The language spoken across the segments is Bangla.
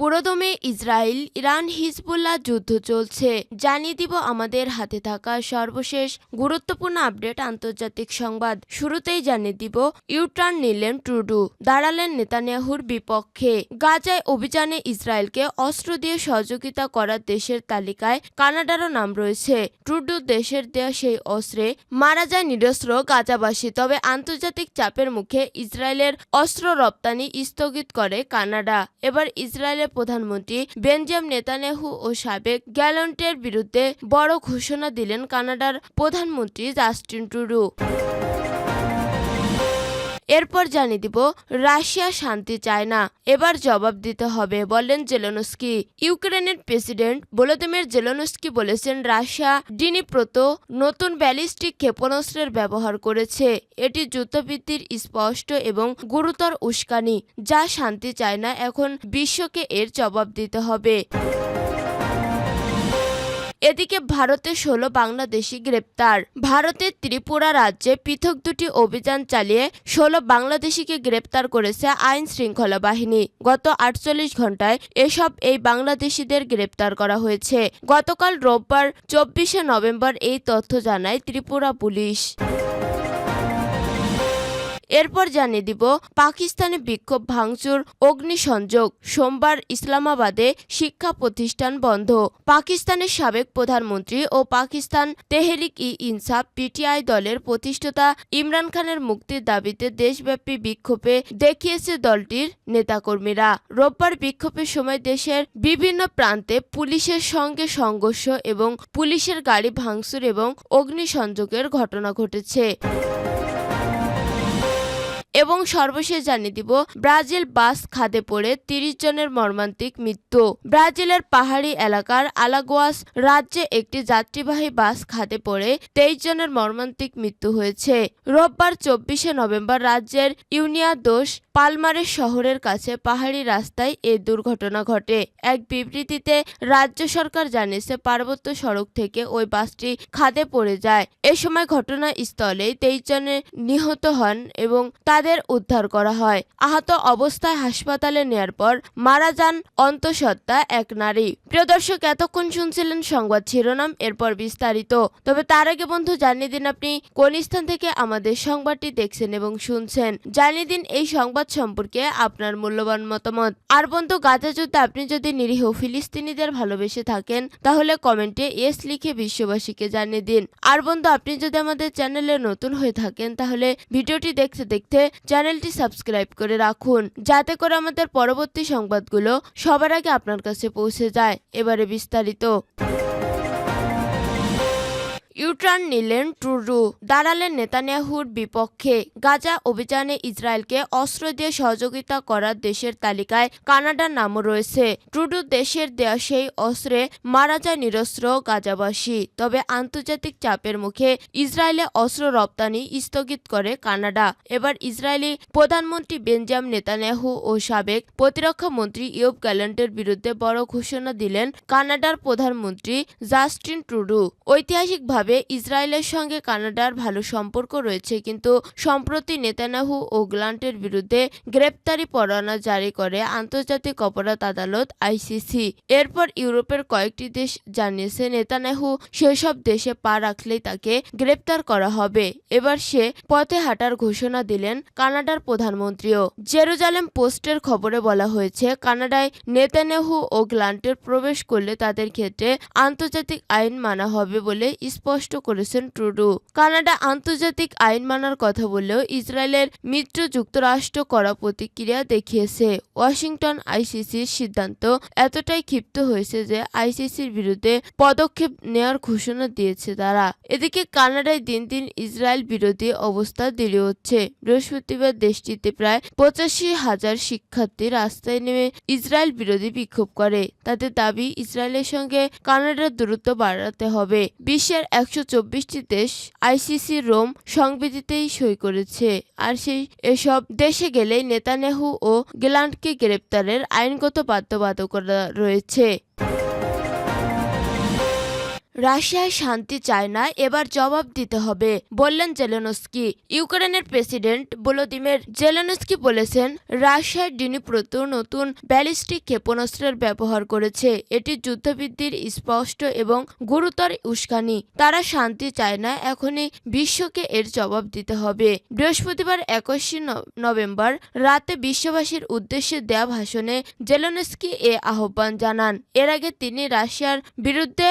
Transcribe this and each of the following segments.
পুরোদমে ইসরায়েল, ইরান, হিজবুল্লাহ যুদ্ধ চলছে। জানিয়ে দিব আমাদের হাতে থাকা সর্বশেষ গুরুত্বপূর্ণ আপডেট আন্তর্জাতিক সংবাদ। শুরুতেই জানিয়ে দিব ইউটার্ন নিলেন ট্রুডু দাঁড়ালেন নেতানিয়াহুর বিপক্ষে। গাজায় অভিযানে ইসরায়েলকে অস্ত্র দিয়ে সহযোগিতা করার দেশের তালিকায় কানাডারও নাম রয়েছে। ট্রুডু দেশের দেয়া সেই অস্ত্রে মারা যায় নিরস্ত্র গাজাবাসী, তবে আন্তর্জাতিক চাপের মুখে ইসরায়েলের অস্ত্র রপ্তানি স্থগিত করে কানাডা। এবার ইসরায়েলের প্রধানমন্ত্রী বেঞ্জাম নেতানেহু ও সাবেক গ্যালন্টের বিরুদ্ধে বড় ঘোষণা দিলেন কানাডার প্রধানমন্ত্রী জাস্টিন ট্রুডু। এরপর জানিয়ে দিব, রাশিয়া শান্তি চায় না। এবার জবাব দিতে হবে বললেন জেলনস্কি। ইউক্রেনের প্রেসিডেন্ট ভলোদিমির জেলনস্কি বলেছেন, রাশিয়া ডিনিপ্রত নতুন ব্যালিস্টিক ক্ষেপণাস্ত্রের ব্যবহার করেছে। এটি যুদ্ধবৃত্তির স্পষ্ট এবং গুরুতর উস্কানি, যা শান্তি চায় না। এখন বিশ্বকে এর জবাব দিতে হবে। এদিকে ভারতে ষোলো বাংলাদেশি গ্রেপ্তার। ভারতের ত্রিপুরা রাজ্যে পৃথক দুটি অভিযান চালিয়ে ষোলো বাংলাদেশিকে গ্রেপ্তার করেছে আইন শৃঙ্খলা বাহিনী। গত আটচল্লিশ ঘন্টায় এসব এই বাংলাদেশিদের গ্রেপ্তার করা হয়েছে। গতকাল রোববার চব্বিশে নভেম্বর এই তথ্য জানায় ত্রিপুরা পুলিশ। এরপর জানিয়ে দিব, পাকিস্তানে বিক্ষোভ, ভাঙচুর, অগ্নিসংযোগ। সোমবার ইসলামাবাদে শিক্ষা প্রতিষ্ঠান বন্ধ। পাকিস্তানের সাবেক প্রধানমন্ত্রী ও পাকিস্তান তেহরিক ই ইনসাফ পিটিআই দলের প্রতিষ্ঠাতা ইমরান খানের মুক্তির দাবিতে দেশব্যাপী বিক্ষোভে দেখিয়েছে দলটির নেতাকর্মীরা। রোববার বিক্ষোভের সময় দেশের বিভিন্ন প্রান্তে পুলিশের সঙ্গে সংঘর্ষ এবং পুলিশের গাড়ি ভাঙচুর এবং অগ্নিসংযোগের ঘটনা ঘটেছে। এবং সর্বশেষ জানিয়ে দিব, ব্রাজিল বাস খাদে পড়ে তিরিশ জনের মর্মান্তিক মৃত্যু। ব্রাজিলের পাহাড়ি এলাকার আলাগোয়াস রাজ্যে একটি যাত্রীবাহী বাস খাদে পড়ে তেইশ জনের মর্মান্তিক মৃত্যু হয়েছে। রোববার চব্বিশে নভেম্বর রাজ্যের ইউনিয়া দোষ পালমারের শহরের কাছে পাহাড়ি রাস্তায় এই দুর্ঘটনা ঘটে। এক বিবৃতিতে রাজ্য সরকার জানিয়েছে, পার্বত্য সড়ক থেকে ওই বাসটি খাদে পড়ে যায়। এ সময় ঘটনাস্থলেই তেইশ জনে নিহত হন এবং তাদের উদ্ধার করা হয়। আহত অবস্থায় হাসপাতালে নেয়ার পর মারা যান অন্তঃসত্ত্বা এক নারী। প্রিয় দর্শক, এতক্ষণ শুনছিলেন সংবাদ শিরোনাম, এরপর বিস্তারিত। তবে তার আগে বন্ধু, জানিয়ে দিন আপনি কোন স্থান থেকে আমাদের সংবাদটি দেখছেন এবং শুনছেন। জানিয়ে দিন এই সংবাদ সম্পর্কে আপনার মূল্যবান মতামত। আর বন্ধু, গাজা যুদ্ধে আপনি যদি নিরীহ ফিলিস্তিনিদের ভালোবেসে থাকেন, তাহলে কমেন্টে এস লিখে বিশ্ববাসীকে জানিয়ে দিন। আর বন্ধু, আপনি যদি আমাদের চ্যানেলে নতুন হয়ে থাকেন, তাহলে ভিডিওটি দেখতে দেখতে চ্যানেলটি সাবস্ক্রাইব করে রাখুন, যাতে করে আমাদের পরবর্তী সংবাদগুলো সবার আগে আপনার কাছে পৌঁছে যায়। এবারে বিস্তারিত। ইউটার্ন নিলেন ট্রুডু দাঁড়ালেন নেতানিয়াহুর বিপক্ষে গাজা অভিযানে ইসরায়েলকে অস্ত্র দিয়ে সহযোগিতা করার দেশের তালিকায় কানাডার নামও রয়েছে। ট্রুডু দেশের দেয়া সেই অস্ত্রে মারা যায় নিরস্ত্র গাজাবাসী। তবে আন্তর্জাতিক চাপের মুখে ইসরায়েলে অস্ত্র রপ্তানি স্থগিত করে কানাডা। এবার ইসরায়েলি প্রধানমন্ত্রী বেঞ্জাম নেতানিয়াহু ও সাবেক প্রতিরক্ষা মন্ত্রী ইয়োব গ্যালেন্টের বিরুদ্ধে বড় ঘোষণা দিলেন কানাডার প্রধানমন্ত্রী জাস্টিন ট্রুডু। ঐতিহাসিকভাবে ইসরায়েলের সঙ্গে কানাডার ভালো সম্পর্ক রয়েছে, কিন্তু সম্প্রতি নেতানাহু ও গ্লান্টের বিরুদ্ধে গ্রেপ্তারি পরোয়ানা জারি করে আন্তর্জাতিক অপরাধ আদালত আইসিসি। এরপর ইউরোপের কয়েকটি দেশ জানিয়েছে নেতানাহু সেসব দেশে পা রাখলেই তাকে গ্রেপ্তার করা হবে। এবার সে পথে হাঁটার ঘোষণা দিলেন কানাডার প্রধানমন্ত্রীও। জেরুজালেম পোস্টের খবরে বলা হয়েছে, কানাডায় নেতানেহু ও গ্লান্টের প্রবেশ করলে তাদের ক্ষেত্রে আন্তর্জাতিক আইন মানা হবে বলে স্পষ্ট করেছেন ট্রুডু। কানাডা আন্তর্জাতিক আইন মানার কথা বললেও ইসরায়েলের মিত্র যুক্তরাষ্ট্র করা প্রতিক্রিয়া দেখিয়েছে। ওয়াশিংটন আইসিসির সিদ্ধান্ত এতটাই ক্ষিপ্ত হয়েছে যে আইসিসির বিরুদ্ধে পদক্ষেপ নেওয়ার ঘোষণা দিয়েছে তারা। এদিকে কানাডায় দিন দিন ইসরায়েল বিরোধী অবস্থা দৃঢ় হচ্ছে। বৃহস্পতিবার দেশটিতে প্রায় পঁচাশি হাজার শিক্ষার্থী রাস্তায় নেমে ইসরায়েল বিরোধী বিক্ষোভ করে। তাদের দাবি, ইসরায়েলের সঙ্গে কানাডার দূরত্ব বাড়াতে হবে। বিশ্বের একশো চব্বিশটি দেশ আইসিসি রোম সংবিধিতেই সই করেছে। আর সেই এসব দেশে গেলেই নেতানেহু ও গেলান্টকে গ্রেপ্তারের আইনগত বাধ্যবাধকতা রয়েছে। রাশিয়ায় শান্তি চায় না, এবার জবাব দিতে হবে, বললেন জেলেনস্কি। ইউক্রেনের প্রেসিডেন্ট ভলোদিমির জেলেনস্কি বলেছেন রাশিয়ার ডিনিপ্রত নতুন ব্যালিস্টিক ক্ষেপণাস্ত্রের ব্যবহার করেছে, এটি যুদ্ধবৃদ্ধির স্পষ্ট এবং গুরুতর উস্কানি। তারা শান্তি চায় না, এখনই বিশ্বকে এর জবাব দিতে হবে। বৃহস্পতিবার একুশে নভেম্বর রাতে বিশ্ববাসীর উদ্দেশ্যে দেয়া ভাষণে জেলেনস্কি এ আহ্বান জানান। এর আগে তিনি রাশিয়ার বিরুদ্ধে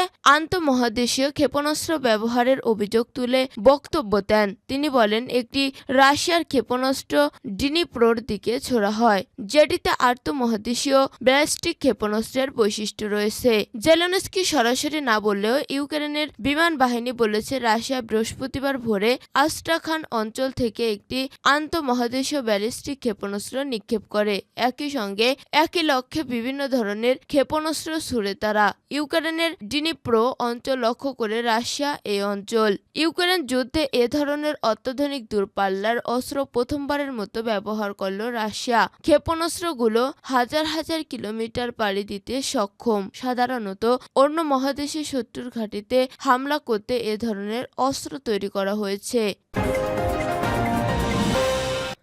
আন্তঃমহাদেশীয় ক্ষেপণাস্ত্র ব্যবহারের অভিযোগ তুলে বক্তব্য দেন। তিনি বলেন, একটি রাশিয়ার ক্ষেপণাস্ত্র ডিনিপ্রোর দিকে ছোড়া হয়, যেটিতে আন্তঃমহাদেশীয় ব্যালিস্টিক ক্ষেপণাস্ত্রের বৈশিষ্ট্য রয়েছে। জেলেনস্কি সরাসরি না বললেও ইউক্রেনের বিমান বাহিনী বলেছে, রাশিয়া বৃহস্পতিবার ভোরে আস্ট্রাখান অঞ্চল থেকে একটি আন্তঃমহাদেশীয় ব্যালিস্টিক ক্ষেপণাস্ত্র নিক্ষেপ করে। একই সঙ্গে একই লক্ষ্যে বিভিন্ন ধরনের ক্ষেপণাস্ত্র ছুড়ে তারা। ইউক্রেনের ডিনিপ্রো অঞ্চল লক্ষ্য করে রাশিয়া এই অঞ্চল। ইউক্রেন যুদ্ধে এ ধরনের অত্যাধুনিক দূরপাল্লার অস্ত্র প্রথমবারের মতো ব্যবহার করল রাশিয়া। ক্ষেপণাস্ত্রগুলো হাজার হাজার কিলোমিটার পাড়ি দিতে সক্ষম। সাধারণত অন্য মহাদেশে শত্রুর ঘাঁটিতে হামলা করতে এ ধরনের অস্ত্র তৈরি করা হয়েছে।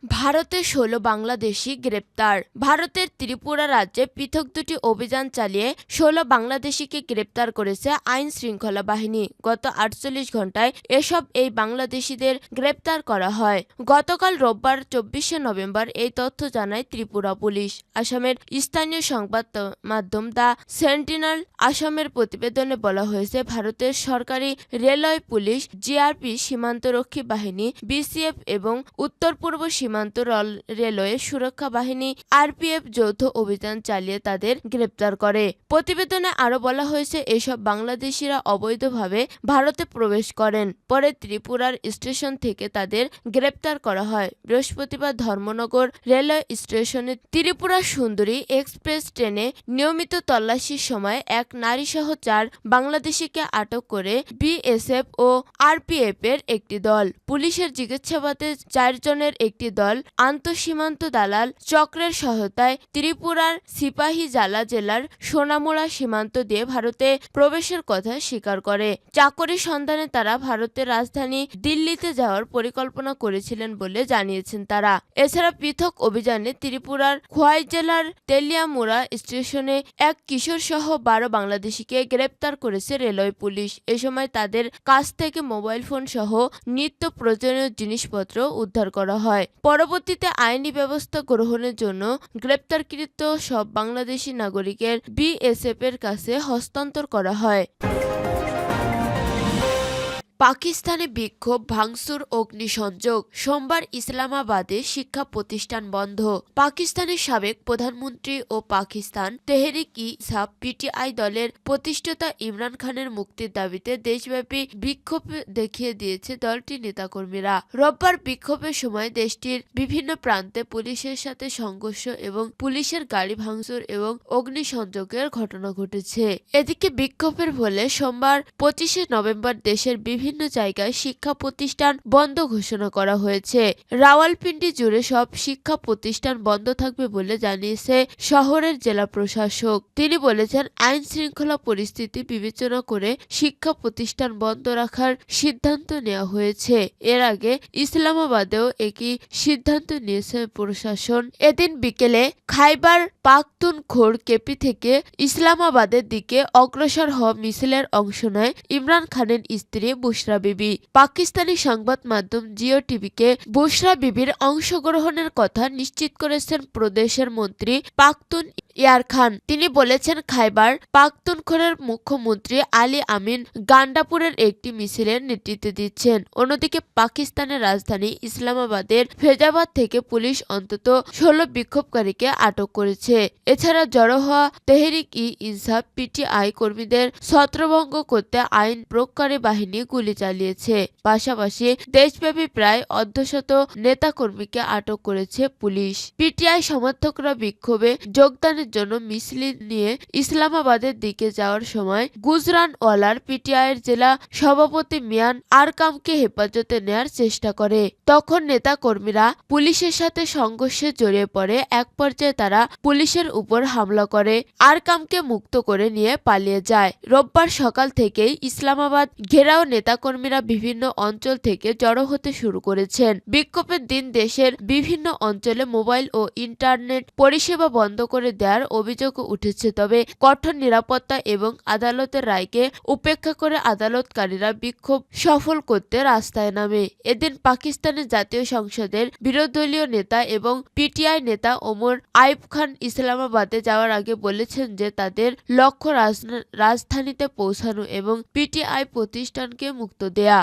ভারতে ষোলো বাংলাদেশি গ্রেপ্তার। ভারতের ত্রিপুরা রাজ্যে পৃথক দুটি অভিযান চালিয়ে ষোলো বাংলাদেশিকে গ্রেপ্তার করেছে আইন শৃঙ্খলা বাহিনী। গত আটচল্লিশ ঘন্টায় এসব এই বাংলাদেশিদের গ্রেপ্তার করা হয়। গতকাল রোববার চব্বিশে নভেম্বর এই তথ্য জানায় ত্রিপুরা পুলিশ। আসামের স্থানীয় সংবাদ মাধ্যম দ্য সেন্টিনাল আসামের প্রতিবেদনে বলা হয়েছে, ভারতের সরকারি রেলওয়ে পুলিশ, জিআরপি, সীমান্তরক্ষী বাহিনী, বিসিএফ এবং উত্তর পূর্ব সীমান্ত রল- রেলওয়ে সুরক্ষা বাহিনী আরপিএফ যৌথ অভিযান চালিয়ে তাদের গ্রেপ্তার করে। প্রতিবেদনে আরও বলা হয়েছে, এসব বাংলাদেশিরা অবৈধভাবে ভারতে প্রবেশ করেন। পরে ত্রিপুরার স্টেশন থেকে তাদের গ্রেপ্তার করা হয়। বৃহস্পতিবার ধর্মনগর রেলওয়ে স্টেশনে ত্রিপুরা সুন্দরী এক্সপ্রেস ট্রেনে নিয়মিত তল্লাশির সময় এক নারীসহ চার বাংলাদেশিকে আটক করে বিএসএফ ও আরপিএফ এর একটি দল। পুলিশের জিজ্ঞাসাবাদে চারজনের একটি দল আন্তঃসীমান্ত দালাল চক্রের সহায়তায় ত্রিপুরার সিপাহী জালা জেলার সোনামুড়া সীমান্ত দিয়ে ভারতে প্রবেশের কথা স্বীকার করে। চাকরি সন্ধানে তারা ভারতের রাজধানী দিল্লিতে যাওয়ার পরিকল্পনা করেছিলেন বলে জানিয়েছেন তারা। এছাড়া পৃথক অভিযানে ত্রিপুরার খোয়াই জেলার তেলিয়ামুড়া স্টেশনে এক কিশোর সহ বারো বাংলাদেশিকে গ্রেপ্তার করেছে রেলওয়ে পুলিশ। এ সময় তাদের কাছ থেকে মোবাইল ফোন সহ নিত্য প্রয়োজনীয় জিনিসপত্র উদ্ধার করা হয়। পরবর্তীতে আইনি ব্যবস্থা গ্রহণের জন্য গ্রেপ্তারকৃত সব বাংলাদেশি নাগরিকের বিএসএফ এর কাছে হস্তান্তর করা হয়। পাকিস্তানে বিক্ষোভ, ভাঙচুর, অগ্নিসংযোগ। সোমবার ইসলামাবাদে শিক্ষা প্রতিষ্ঠান বন্ধ। পাকিস্তানের সাবেক প্রধানমন্ত্রী ও পাকিস্তান তেহরিক ই ইসাব পিটিআই দলের প্রতিষ্ঠাতা ইমরান খানের মুক্তির দাবিতে দেশব্যাপী বিক্ষোভ দেখিয়ে দিয়েছে দলটির নেতাকর্মীরা। রোববার বিক্ষোভের সময় দেশটির বিভিন্ন প্রান্তে পুলিশের সাথে সংঘর্ষ এবং পুলিশের গাড়ি ভাঙচুর এবং অগ্নিসংযোগের ঘটনা ঘটেছে। এদিকে বিক্ষোভের ফলে সোমবার পঁচিশে নভেম্বর দেশের বিভিন্ন জায়গায় শিক্ষা প্রতিষ্ঠান বন্ধ ঘোষণা করা হয়েছে। রাওয়ালপিন্ডি জুড়ে সব শিক্ষা প্রতিষ্ঠান বন্ধ থাকবে বলে জানিয়েছে শহরের জেলা প্রশাসক। তিনি বলেছেন, আইন শৃঙ্খলা পরিস্থিতি বিবেচনা করে শিক্ষা প্রতিষ্ঠান বন্ধ রাখার সিদ্ধান্ত নেওয়া হয়েছে। এর আগে ইসলামাবাদেও একই সিদ্ধান্ত নিয়েছে প্রশাসন। এদিন বিকেলে খাইবার পাখতুনখোর কেপি থেকে ইসলামাবাদের দিকে অগ্রসর হওয়া মিছিলের অংশ নেয় ইমরান খানের স্ত্রী বুশরা বিবি। পাকিস্তানি সংবাদ মাধ্যম জিও টিভিকে বুশরা বিবির অংশগ্রহণের কথা নিশ্চিত করেছেন প্রদেশের মন্ত্রী পাখতুন ইয়ার খান। তিনি বলেছেন, খাইবার পাখতুনখোরের মুখ্যমন্ত্রী আলী আমিন গান্ডাপুরের একটি মিছিলের নেতৃত্ব দিচ্ছেন। অন্যদিকে পাকিস্তানের রাজধানী ইসলামাবাদের ফেজাবাদ থেকে পুলিশ অন্তত ষোলো বিক্ষোভকারীকে আটক করেছে। এছাড়া জড়ো হওয়া তেহরিক ই ইনসাফ, পিটিআই কর্মীদের ছত্রভঙ্গ করতে আইন প্রয়োগকারী বাহিনী গুলি চালিয়েছে। পাশাপাশি দেশব্যাপী প্রায় অর্ধশত নেতাকর্মীকে আটক করেছে পুলিশ। পিটিআই সমর্থকরা বিক্ষোভে যোগদানের নির্বাচনের জন্য মিছিল নিয়ে ইসলামাবাদের দিকে যাওয়ার সময় গুজরানওয়ালার পিটিআইয়ের জেলা সভাপতি মিয়ান আরকামকে হেফাজতে নেয়ার চেষ্টা করে। তখন নেতা কর্মীরা পুলিশের সাথে সংঘর্ষে জড়িয়ে পড়ে, এক পর্যায়ে তারা পুলিশের উপর হামলা করে। আরকামকে মুক্ত করে নিয়ে পালিয়ে যায়। রোববার সকাল থেকেই ইসলামাবাদ ঘেরাও নেতাকর্মীরা বিভিন্ন অঞ্চল থেকে জড়ো হতে শুরু করেছেন। বিক্ষোভের দিন দেশের বিভিন্ন অঞ্চলে মোবাইল ও ইন্টারনেট পরিষেবা বন্ধ করে দেওয়ার অভিযোগ উঠেছে। তবে কঠোর নিরাপত্তা এবং আদালতের রায়কে উপেক্ষা করে আদালতকারীরা বিক্ষোভ সফল করতে রাস্তায় নামে। এদিন পাকিস্তানের জাতীয় সংসদের বিরোধীয় নেতা এবং পিটিআই নেতা ওমর আইব খান ইসলামাবাদে যাওয়ার আগে বলেছেন যে তাদের লক্ষ্য রাজধানীতে পৌঁছানো এবং পিটিআই প্রতিষ্ঠানকে মুক্ত দেয়া।